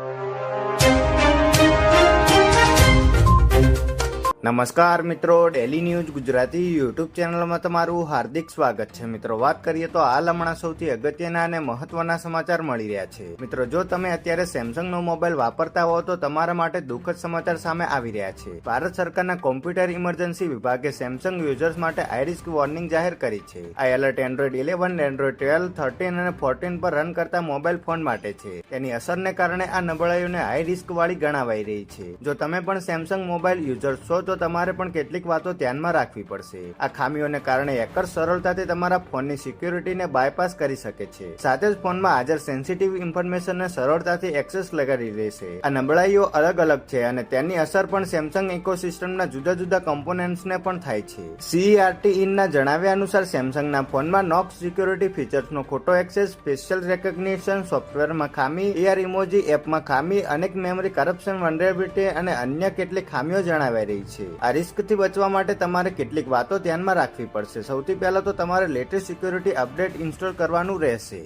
you. નમસ્કાર મિત્રો daily news Gujarati YouTube ચેનલમાં તમારું હાર્દિક સ્વાગત છે. મિત્રો, વાત કરીએ તો હાલ હમણાં સૌથી અગત્યના અને મહત્વના સમાચાર મળી રહ્યા છે. મિત્રો, જો તમે અત્યારે સેમસંગનો મોબાઈલ વાપરતા હો, તો તમારા માટે દુઃખદ સમાચાર સામે આવી રહ્યા છે. ભારત સરકારના કોમ્પ્યુટર ઇમરજન્સી વિભાગે સેમસંગ યુઝર્સ માટે આઈરિસ્ક વોર્નિંગ જાહેર કરી છે. આ alert Android eleven Android twelve thirteen અને ફોર્ટીન પર રન કરતા મોબાઈલ ફોન માટે છે. તેની અસરને કારણે આ નબળાઈઓને હાઈ રિસ્ક વાળી ગણાવાઈ રહી છે. જો તમે પણ સેમસંગ મોબાઈલ યુઝર્સ છો, તો તમારે પણ કેટલીક વાતો ધ્યાનમાં રાખવી પડશે. આ ખામીઓને કારણે હેકર સરળતાથી તમારા ફોનની સિક્યુરિટીને બાયપાસ કરી શકે છે. સાથે જ ફોનમાં હાજર સેન્સિટિવ ઇન્ફોર્મેશનને સરળતાથી એક્સેસ લગાડી દેશે. આ નબળાઈઓ અલગ અલગ છે અને તેની અસર પણ સેમસંગ ઇકોસિસ્ટમના જુદા જુદા કમ્પોનેન્ટ્સને પણ થાય છે. સીઆરટી ના જણાવ્યા અનુસાર સેમસંગના ફોનમાં નોક્સ સિક્યુરિટી ફીચર્સનો ખોટો એક્સેસ, સ્પેશિયલ રેકગ્નિશન સોફ્ટવેરમાં ખામી એઆર ઇમોજી, એપમાં ખામી, અનેક મેમરી કરપ્શન વનરેબિલિટી અને અન્ય કેટલીક ખામીઓ જણાવાઈ રહી છે. આ રિસ્કથી બચવા માટે તમારે કેટલીક વાતો ધ્યાનમાં રાખવી પડશે. સૌથી પહેલા તો તમારે લેટેસ્ટ સિક્યુરિટી અપડેટ ઇન્સ્ટોલ કરવાનું રહેશે.